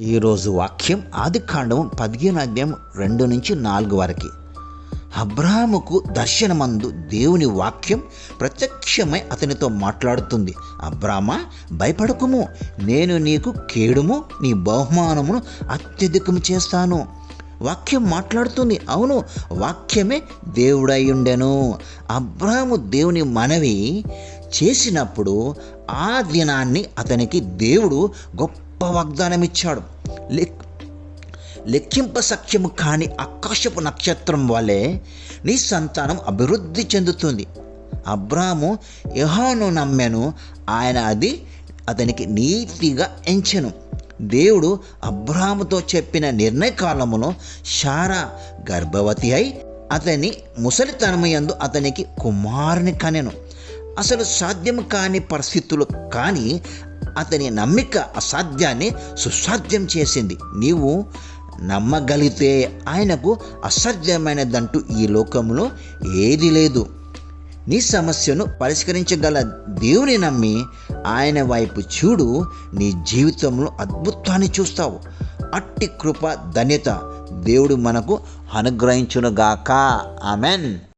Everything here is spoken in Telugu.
ఈరోజు వాక్యం ఆది కాండం పదిహేను అధ్యాయం రెండు నుంచి నాలుగు వరకు. అబ్రాహాముకు దర్శనమందు దేవుని వాక్యం ప్రత్యక్షమై అతనితో మాట్లాడుతుంది. అబ్రామా భయపడకుము. నేను నీకు కేడుము నీ బహుమానమును అత్యధికము చేస్తాను. వాక్యం మాట్లాడుతుంది. అవును వాక్యమే దేవుడై ఉండెను. దేవుని మనవి చేసినప్పుడు ఆ దినాన్ని అతనికి దేవుడు గొప్ప వాగ్దానం ఇచ్చాడు లెక్ లెక్కింప సఖ్యము కాని ఆకాశపు నక్షత్రం వలె నీ సంతానం అభివృద్ధి చెందుతుంది. అబ్రాము యహాను నమ్మెను ఆయన అది అతనికి నీతిగా ఎంచెను. దేవుడు అబ్రాముతో చెప్పిన నిర్ణయ కాలములో షారా గర్భవతి అయి అతని ముసలితనమయందు అతనికి కుమారుని కనెను. అసలు సాధ్యం కాని పరిస్థితులు కానీ అతని నమ్మిక అసాధ్యాన్ని సుసాధ్యం చేసింది. నీవు నమ్మగలిగితే ఆయనకు అసాధ్యమైనదంటూ ఈ లోకంలో ఏది లేదు. నీ సమస్యను పరిష్కరించగల దేవుని నమ్మి ఆయన వైపు చూడు నీ జీవితంలో అద్భుతాన్ని చూస్తావు. అట్టి కృప ధన్యత దేవుడు మనకు అనుగ్రహించునుగాక. ఆమెన్.